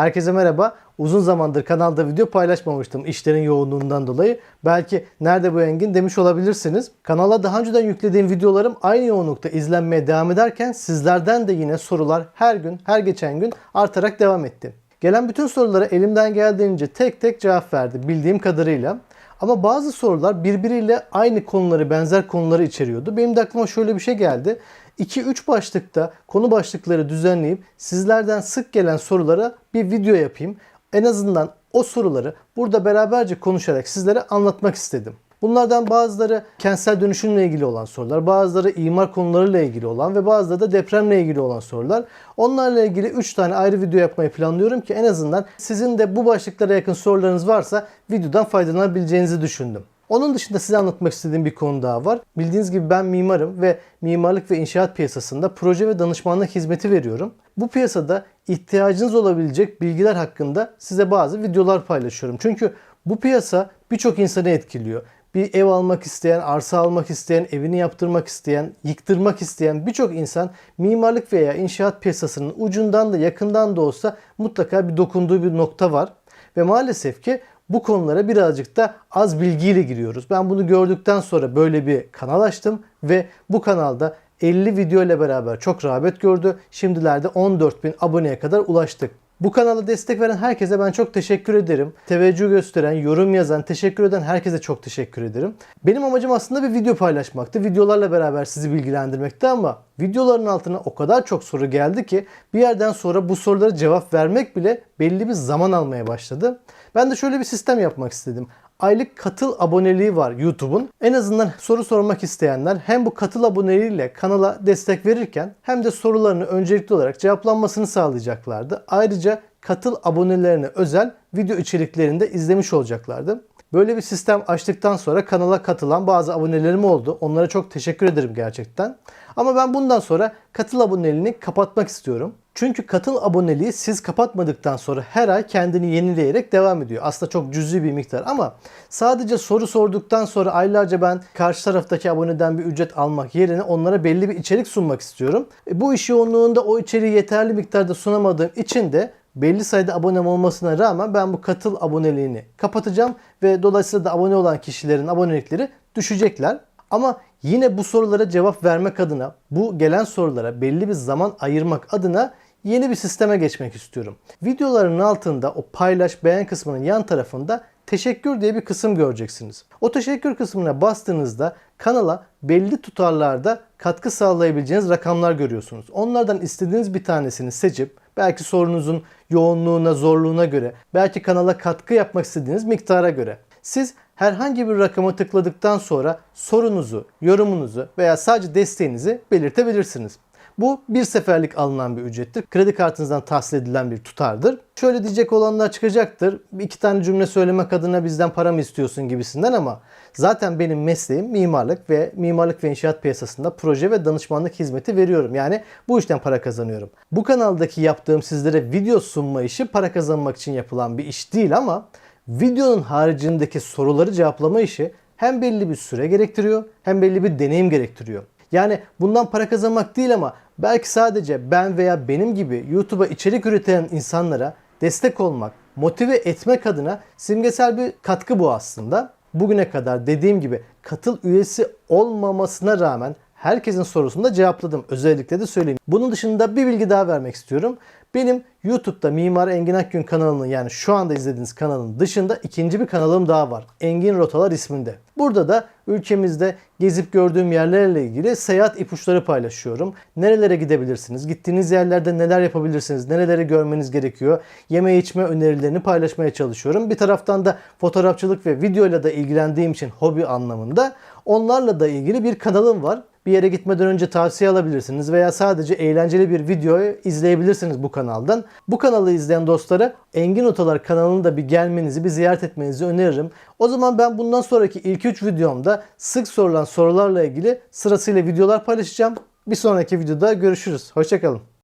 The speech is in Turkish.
Herkese merhaba. Uzun zamandır kanalda video paylaşmamıştım işlerin yoğunluğundan dolayı. Belki nerede bu Engin demiş olabilirsiniz. Kanala daha önceden yüklediğim videolarım aynı yoğunlukta izlenmeye devam ederken sizlerden de yine sorular her gün, her geçen gün artarak devam etti. Gelen bütün sorulara elimden geldiğince tek tek cevap verdi bildiğim kadarıyla. Ama bazı sorular birbiriyle aynı konuları, benzer konuları içeriyordu. Benim de aklıma şöyle bir şey geldi. 2-3 başlıkta konu başlıkları düzenleyip sizlerden sık gelen sorulara bir video yapayım. En azından o soruları burada beraberce konuşarak sizlere anlatmak istedim. Bunlardan bazıları kentsel dönüşümle ilgili olan sorular, bazıları imar konularıyla ilgili olan ve bazıları da depremle ilgili olan sorular. Onlarla ilgili 3 tane ayrı video yapmayı planlıyorum ki en azından sizin de bu başlıklara yakın sorularınız varsa videodan faydalanabileceğinizi düşündüm. Onun dışında size anlatmak istediğim bir konu daha var. Bildiğiniz gibi ben mimarım ve mimarlık ve inşaat piyasasında proje ve danışmanlık hizmeti veriyorum. Bu piyasada ihtiyacınız olabilecek bilgiler hakkında size bazı videolar paylaşıyorum. Çünkü bu piyasa birçok insanı etkiliyor. Bir ev almak isteyen, arsa almak isteyen, evini yaptırmak isteyen, yıktırmak isteyen birçok insan mimarlık veya inşaat piyasasının ucundan da yakından da olsa mutlaka bir dokunduğu bir nokta var. Ve maalesef ki bu konulara birazcık da az bilgiyle giriyoruz. Ben bunu gördükten sonra böyle bir kanal açtım ve bu kanalda 50 video ile beraber çok rağbet gördü. Şimdilerde 14 bin aboneye kadar ulaştık. Bu kanala destek veren herkese ben çok teşekkür ederim. Teveccüh gösteren, yorum yazan, teşekkür eden herkese çok teşekkür ederim. Benim amacım aslında bir video paylaşmaktı. Videolarla beraber sizi bilgilendirmekti ama videoların altına o kadar çok soru geldi ki bir yerden sonra bu sorulara cevap vermek bile belli bir zaman almaya başladı. Ben de şöyle bir sistem yapmak istedim aylık katıl aboneliği var YouTube'un. En azından soru sormak isteyenler hem bu katıl aboneliğiyle kanala destek verirken hem de sorularını öncelikli olarak cevaplanmasını sağlayacaklardı. Ayrıca katıl abonelerine özel video içeriklerini de izlemiş olacaklardı. Böyle bir sistem açtıktan sonra kanala katılan bazı abonelerim oldu. Onlara çok teşekkür ederim gerçekten. Ama ben bundan sonra katıl aboneliğini kapatmak istiyorum. Çünkü katıl aboneliği siz kapatmadıktan sonra her ay kendini yenileyerek devam ediyor. Aslında çok cüzi bir miktar ama sadece soru sorduktan sonra aylarca ben karşı taraftaki aboneden bir ücret almak yerine onlara belli bir içerik sunmak istiyorum. E bu iş yoğunluğunda o içeriği yeterli miktarda sunamadığım için de belli sayıda abonem olmasına rağmen ben bu katıl aboneliğini kapatacağım ve dolayısıyla da abone olan kişilerin abonelikleri düşecekler. Ama yine bu sorulara cevap vermek adına, bu gelen sorulara belli bir zaman ayırmak adına yeni bir sisteme geçmek istiyorum. Videoların altında o paylaş beğen kısmının yan tarafında teşekkür diye bir kısım göreceksiniz. O teşekkür kısmına bastığınızda kanala belli tutarlarda katkı sağlayabileceğiniz rakamlar görüyorsunuz. Onlardan istediğiniz bir tanesini seçip belki sorunuzun yoğunluğuna, zorluğuna göre, belki kanala katkı yapmak istediğiniz miktara göre siz herhangi bir rakama tıkladıktan sonra sorunuzu, yorumunuzu veya sadece desteğinizi belirtebilirsiniz. Bu bir seferlik alınan bir ücrettir. Kredi kartınızdan tahsil edilen bir tutardır. Şöyle diyecek olanlar çıkacaktır. İki tane cümle söylemek adına bizden para mı istiyorsun gibisinden ama zaten benim mesleğim mimarlık ve mimarlık ve inşaat piyasasında proje ve danışmanlık hizmeti veriyorum. Yani bu işten para kazanıyorum. Bu kanaldaki yaptığım sizlere video sunma işi para kazanmak için yapılan bir iş değil ama videonun haricindeki soruları cevaplama işi hem belli bir süre gerektiriyor hem belli bir deneyim gerektiriyor. Yani bundan para kazanmak değil ama belki sadece ben veya benim gibi YouTube'a içerik üreten insanlara destek olmak, motive etmek adına simgesel bir katkı bu aslında. Bugüne kadar dediğim gibi katıl üyesi olmamasına rağmen herkesin sorusunu da cevapladım. Özellikle de söyleyeyim. Bunun dışında bir bilgi daha vermek istiyorum. Benim YouTube'da Mimar Engin Akgün kanalının yani şu anda izlediğiniz kanalın dışında ikinci bir kanalım daha var. Engin Rotalar isminde. Burada da ülkemizde gezip gördüğüm yerlerle ilgili seyahat ipuçları paylaşıyorum. Nerelere gidebilirsiniz? Gittiğiniz yerlerde neler yapabilirsiniz? Nereleri görmeniz gerekiyor? Yeme içme önerilerini paylaşmaya çalışıyorum. Bir taraftan da fotoğrafçılık ve videoyla da ilgilendiğim için hobi anlamında onlarla da ilgili bir kanalım var bir yere gitmeden önce tavsiye alabilirsiniz veya sadece eğlenceli bir videoyu izleyebilirsiniz bu kanaldan. Bu kanalı izleyen dostlara Engin Otalar kanalını da bir gelmenizi, bir ziyaret etmenizi öneririm. O zaman ben bundan sonraki ilk 3 videomda sık sorulan sorularla ilgili sırasıyla videolar paylaşacağım. Bir sonraki videoda görüşürüz. Hoşçakalın.